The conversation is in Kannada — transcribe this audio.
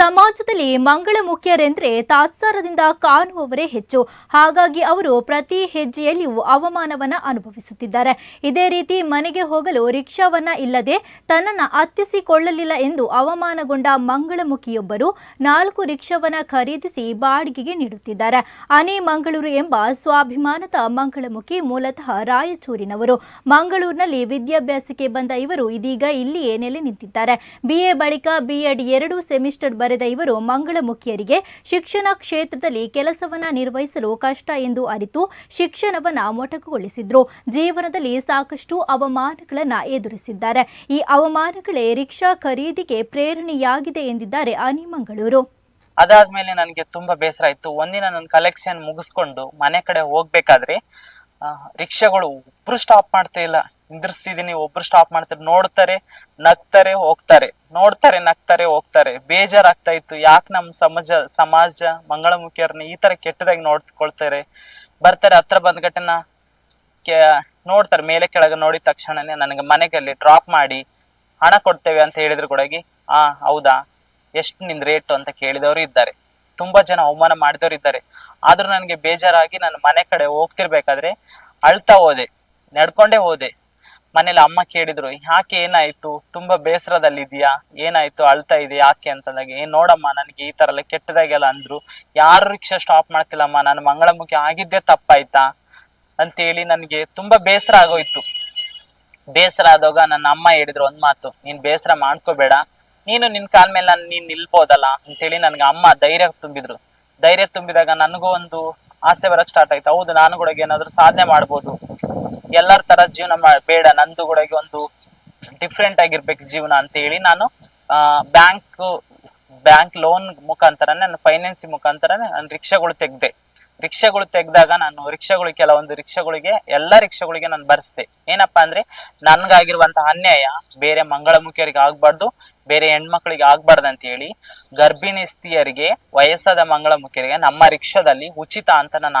ಸಮಾಜದಲ್ಲಿ ಮಂಗಳಮುಖಿಯರೆಂದರೆ ತಾತ್ಸಾರದಿಂದ ಕಾಣುವವರೇ ಹೆಚ್ಚು. ಹಾಗಾಗಿ ಅವರು ಪ್ರತಿ ಹೆಜ್ಜೆಯಲ್ಲಿಯೂ ಅವಮಾನವನ್ನು ಅನುಭವಿಸುತ್ತಿದ್ದಾರೆ. ಇದೇ ರೀತಿ ಮನೆಗೆ ಹೋಗಲು ರಿಕ್ಷಾವನ್ನ ಇಲ್ಲದೆ ತನ್ನನ್ನು ಅತ್ತಿಸಿಕೊಳ್ಳಲಿಲ್ಲ ಎಂದು ಅವಮಾನಗೊಂಡ ಮಂಗಳಮುಖಿಯೊಬ್ಬರು ನಾಲ್ಕು ರಿಕ್ಷಾವನ್ನ ಖರೀದಿಸಿ ಬಾಡಿಗೆಗೆ ನೀಡುತ್ತಿದ್ದಾರೆ. ಅನಿ ಮಂಗಳೂರು ಎಂಬ ಸ್ವಾಭಿಮಾನದ ಮಂಗಳಮುಖಿ ಮೂಲತಃ ರಾಯಚೂರಿನವರು. ಮಂಗಳೂರಿನಲ್ಲಿ ವಿದ್ಯಾಭ್ಯಾಸಕ್ಕೆ ಬಂದ ಇವರು ಇದೀಗ ಇಲ್ಲಿಯೇ ನೆಲೆ ನಿಂತಿದ್ದಾರೆ. ಬಿಎ ಬಳಿಕ ಬಿಎಡ್ ಎರಡು ಸೆಮಿಸ್ಟರ್ ಬರೆದ ಇವರು ಮಂಗಳಮುಖಿಯರಿಗೆ ಶಿಕ್ಷಣ ಕ್ಷೇತ್ರದಲ್ಲಿ ಕೆಲಸವನ್ನ ನಿರ್ವಹಿಸಲು ಕಷ್ಟ ಎಂದು ಅರಿತು ಶಿಕ್ಷಣವನ್ನ ಮೊಟಕುಗೊಳಿಸಿದ್ರು. ಜೀವನದಲ್ಲಿ ಸಾಕಷ್ಟು ಅವಮಾನಗಳನ್ನ ಎದುರಿಸಿದ್ದಾರೆ. ಈ ಅವಮಾನಗಳೇ ರಿಕ್ಷಾ ಖರೀದಿಗೆ ಪ್ರೇರಣೆಯಾಗಿದೆ ಎಂದಿದ್ದಾರೆ ಅನಿ ಮಂಗಳೂರು ಅದಾದ್ಮೇಲೆ ನನಗೆ ತುಂಬಾ ಬೇಸರ ಆಯ್ತು. ಒಂದಿನ ನನ್ನ ಕಲೆಕ್ಷನ್ ಮುಗಿಸ್ಕೊಂಡು ಮನೆ ಕಡೆ ಹೋಗ್ಬೇಕಾದ್ರೆ ರಿಕ್ಷಾಗಳು ಒಬ್ರು ಸ್ಟಾಪ್ ಮಾಡ್ತಾ ಇಲ್ಲ. ನಿಂದ್ರಿಸ್ತಿದೀನಿ, ಒಬ್ರು ಸ್ಟಾಪ್ ಮಾಡ್ತಾರೆ, ನೋಡ್ತಾರೆ, ನಗ್ತಾರೆ, ಹೋಗ್ತಾರೆ. ನೋಡ್ತಾರೆ, ನಗ್ತಾರೆ, ಹೋಗ್ತಾರೆ. ಬೇಜಾರಾಗ್ತಾ ಇತ್ತು ಯಾಕೆ ನಮ್ಮ ಸಮಾಜ ಸಮಾಜ ಮಂಗಳಮುಖಿಯರನ್ನ ಈ ತರ ಕೆಟ್ಟದಾಗಿ ನೋಡ್ಕೊಳ್ತಾರೆ? ಬರ್ತಾರೆ, ಹತ್ರ ಬಂದ ಘಟನ ನೋಡ್ತಾರೆ, ಮೇಲೆ ಕೆಳಗೆ ನೋಡಿದ ತಕ್ಷಣನೇ ನನಗೆ ಮನೆಗಲ್ಲಿ ಡ್ರಾಪ್ ಮಾಡಿ, ಹಣ ಕೊಡ್ತೇವೆ ಅಂತ ಹೇಳಿದ್ರು ಕೂಡ ಆ, ಹೌದಾ? ಎಷ್ಟು ನಿನ್ ರೇಟು ಅಂತ ಕೇಳಿದವರು ಇದ್ದಾರೆ. ತುಂಬಾ ಜನ ಅವಮಾನ ಮಾಡಿದವರು ಇದ್ದಾರೆ. ಆದ್ರೂ ನನಗೆ ಬೇಜಾರಾಗಿ ನಾನು ಮನೆ ಕಡೆ ಹೋಗ್ತಿರ್ಬೇಕಾದ್ರೆ ಅಳ್ತಾ ಹೋದೆ, ನಡ್ಕೊಂಡೇ ಹೋದೆ. ಮನೇಲಿ ಅಮ್ಮ ಕೇಳಿದ್ರು, ಯಾಕೆ ಏನಾಯ್ತು? ತುಂಬಾ ಬೇಸರದಲ್ಲಿದ್ಯಾ ಏನಾಯ್ತು? ಅಳ್ತಾ ಇದೆ ಯಾಕೆ? ಅಂತಂದಾಗ ಏನ್ ನೋಡಮ್ಮ, ನನ್ಗೆ ಈ ತರ ಎಲ್ಲ ಕೆಟ್ಟದಾಗೆಲ್ಲ ಅಂದ್ರು. ಯಾರು ರಿಕ್ಷಾ ಸ್ಟಾಪ್ ಮಾಡ್ತಿಲ್ಲಮ್ಮ? ನಾನು ಮಂಗಳಮುಖಿ ಆಗಿದ್ದೇ ತಪ್ಪಾಯ್ತಾ? ಅಂತೇಳಿ ನನ್ಗೆ ತುಂಬಾ ಬೇಸರ ಆಗೋಯ್ತು. ಬೇಸರ ಆದಾಗ ನನ್ನ ಅಮ್ಮ ಹೇಳಿದ್ರು ಒಂದ್ ಮಾತು, ನೀನ್ ಬೇಸರ ಮಾಡ್ಕೋಬೇಡ. ನೀನು ನಿನ್ ಕಾಲ್ ಮೇಲೆ ನಾನು, ನೀನ್ ನಿಲ್ಬೋದಲ್ಲ? ಅಂತೇಳಿ ನನ್ಗೆ ಅಮ್ಮ ಧೈರ್ಯ ತುಂಬಿದ್ರು. ಧೈರ್ಯ ತುಂಬಿದಾಗ ನನಗೂ ಒಂದು ಆಸೆ ಬರಕ್ ಸ್ಟಾರ್ಟ್ ಆಯ್ತು. ಹೌದು, ನಾನು ಕೂಡ ಏನಾದ್ರು ಸಾಧನೆ ಮಾಡ್ಬೋದು. ಎಲ್ಲರ ತರ ಜೀವನ ಬೇಡ. ನಂದು ಕೂಡ ಒಂದು ಡಿಫ್ರೆಂಟ್ ಆಗಿರ್ಬೇಕು ಜೀವನ ಅಂತ ಹೇಳಿ ನಾನು ಬ್ಯಾಂಕ್ ಬ್ಯಾಂಕ್ ಲೋನ್ ಮುಖಾಂತರನೇ ನಾನು ಫೈನಾನ್ಸ್ ಮುಖಾಂತರನೇ ನಾನು ರಿಕ್ಷಾಗಳು ತೆಗ್ದೆ. ರಿಕ್ಷಾಗಳು ತೆಗ್ದಾಗ ನಾನು ರಿಕ್ಷಾಗಳು ಕೆಲವೊಂದು ರಿಕ್ಷಾಗಳಿಗೆ, ಎಲ್ಲ ರಿಕ್ಷಾಗಳಿಗೆ ನಾನು ಬರ್ಸ್ದೆ. ಏನಪ್ಪಾ ಅಂದ್ರೆ ನನ್ಗಾಗಿರುವಂತಹ ಅನ್ಯಾಯ, ಬೇರೆ ಮಂಗಳಮುಖಿಯರಿಗೆ ಆಗ್ಬಾರ್ದು, ಬೇರೆ ಹೆಣ್ಮಕ್ಳಿಗೆ ಆಗ್ಬಾರ್ದು ಅಂತ ಹೇಳಿ ಗರ್ಭಿಣಿ ಸ್ತ್ರೀಯರಿಗೆ, ವಯಸ್ಸಾದ ಮಂಗಳಮುಖಿಯರಿಗೆ ನಮ್ಮ ರಿಕ್ಷಾದಲ್ಲಿ ಉಚಿತ ಅಂತ ನಾನು